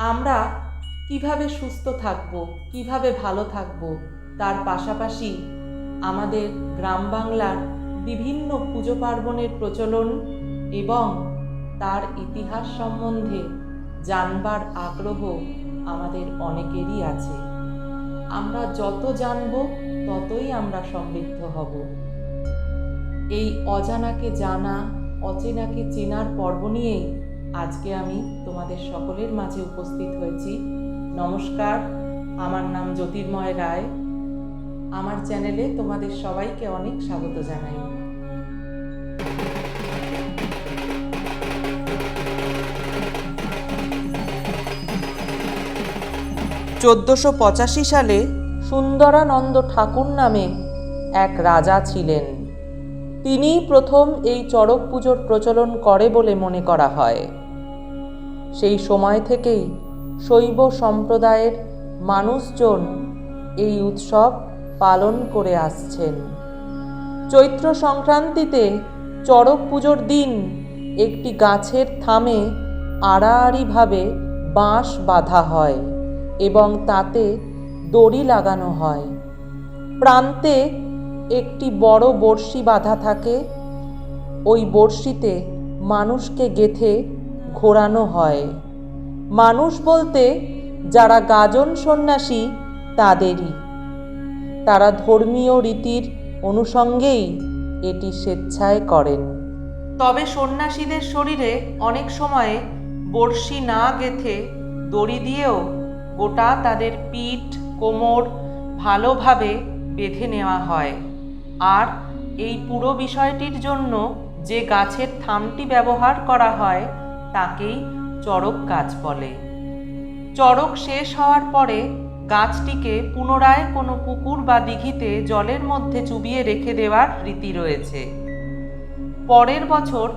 আমরা কীভাবে সুস্থ থাকব, কীভাবে ভালো থাকব, তার পাশাপাশি আমাদের গ্রাম বাংলার বিভিন্ন পুজো পার্বণের প্রচলন এবং তার ইতিহাস সম্বন্ধে জানবার আগ্রহ আমাদের অনেকেরই আছে। আমরা যত জানব, ততই আমরা সমৃদ্ধ হব। এই অজানাকে জানা, অচেনাকে চেনার পর্ব নিয়েই আজকে আমি তোমাদের সকলের মাঝে উপস্থিত হয়েছি। নমস্কার, আমার নাম জ্যোতির্ময় রায়। আমার চ্যানেলে তোমাদের সবাইকে অনেক স্বাগত জানাই। চোদ্দোশো পঁচাশি সালে সুন্দরানন্দ ঠাকুর নামে এক রাজা ছিলেন। তিনিই প্রথম এই চড়ক পুজোর প্রচলন করে বলে মনে করা হয়। সেই সময় থেকেই শৈব সম্প্রদায়ের মানুষজন এই উৎসব পালন করে আসছেন। চৈত্র সংক্রান্তিতে চড়ক পুজোর দিন একটি গাছের থামে আড়াআড়িভাবে বাঁশ বাঁধা হয় এবং তাতে দড়ি লাগানো হয়। প্রান্তে একটি বড় বড়শি বাঁধা থাকে। ওই বড়শিতে মানুষকে গেথে ঘোরানো হয়। মানুষ বলতে, যারা গাজন সন্ন্যাসী, তাদেরই। তারা ধর্মীয় রীতির অনুষঙ্গেই এটি স্বেচ্ছায় করেন। তবে সন্ন্যাসীদের শরীরে অনেক সময়ে বড়শি না গেথে দড়ি দিয়েও গোটা তাদের পিঠ, কোমর ভালোভাবে বেঁধে নেওয়া হয়। আর এই পুরো বিষয়টির জন্য যে গাছের থামটি ব্যবহার করা হয় তাকেই চড়ক গাছ বলে। চড়ক শেষ হওয়ার পরে গাছটিকে পুনরায় কোনো পুকুর বা দিঘিতে জলের মধ্যে চুবিয়ে রেখে দেওয়ার রীতি রয়েছে। পরের বছর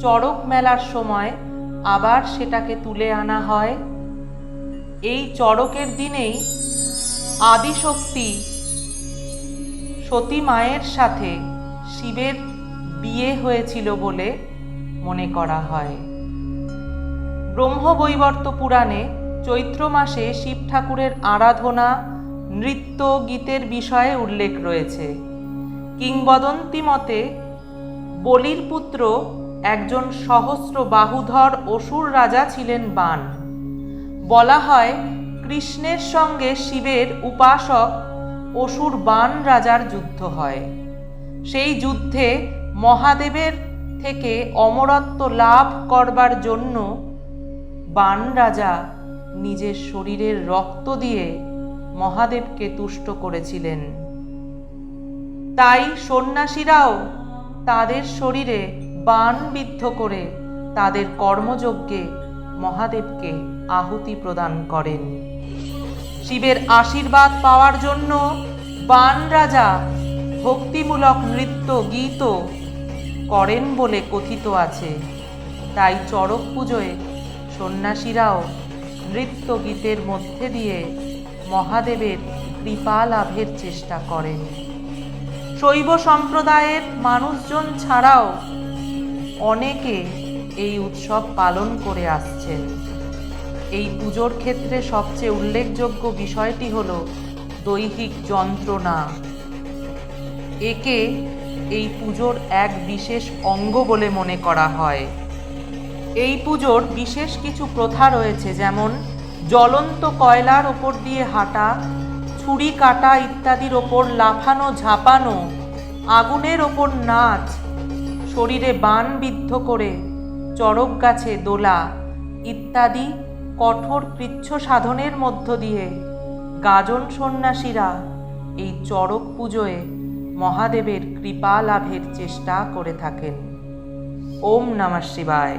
চড়ক মেলার সময় আবার সেটাকে তুলে আনা হয়। এই চড়কের দিনেই আদিশক্তি সতী মায়ের সাথে শিবের বিয়ে হয়েছিল বলে মনে করা হয়। ব্রহ্মবৈবর্ত পুরাণে চৈত্র মাসে শিব ঠাকুরের আরাধনা, নৃত্য, গীতের বিষয়ে উল্লেখ রয়েছে। কিংবদন্তি মতে, বলির পুত্র একজন সহস্র বাহুধর অসুর রাজা ছিলেন বান। বলা হয়, কৃষ্ণের সঙ্গে শিবের উপাসক অসুর বান রাজার যুদ্ধ হয়। সেই যুদ্ধে মহাদেবের থেকে অমরত্ব লাভ করবার জন্য বান রাজা নিজের শরীরের রক্ত দিয়ে মহাদেবকে তুষ্ট করেছিলেন। তাই সন্ন্যাসীরাও তাদের শরীরে বান বিদ্ধ করে তাদের কর্মযজ্ঞে মহাদেবকে আহুতি প্রদান করেন। শিবের আশীর্বাদ পাওয়ার জন্য বান রাজা ভক্তিমূলক নৃত্য, গীত করেন বলে কথিত আছে। তাই চড়ক পুজোয় সন্ন্যাসীরাও নৃত্য গীতের মধ্যে দিয়ে মহাদেবের কৃপা লাভের চেষ্টা করেন। শৈব সম্প্রদায়ের মানুষজন ছাড়াও অনেকে এই উৎসব পালন করে আসছেন। এই পুজোর ক্ষেত্রে সবচেয়ে উল্লেখযোগ্য বিষয়টি হল দৈহিক যন্ত্রণা। একে এই পুজোর এক বিশেষ অঙ্গ বলে মনে করা হয়। এই পুজোর বিশেষ কিছু প্রথা রয়েছে, যেমন জ্বলন্ত কয়লার ওপর দিয়ে হাঁটা, ছুরি কাটা ইত্যাদির ওপর লাফানো, ঝাঁপানো, আগুনের ওপর নাচ, শরীরে বান বিদ্ধ করে, চড়ক গাছে দোলা ইত্যাদি কঠোর কৃচ্ছ সাধনের মধ্য দিয়ে গাজন সন্ন্যাসীরা এই চড়ক পুজোয় মহাদেবের কৃপা লাভের চেষ্টা করে থাকেন। ওম নমঃ শিবায়।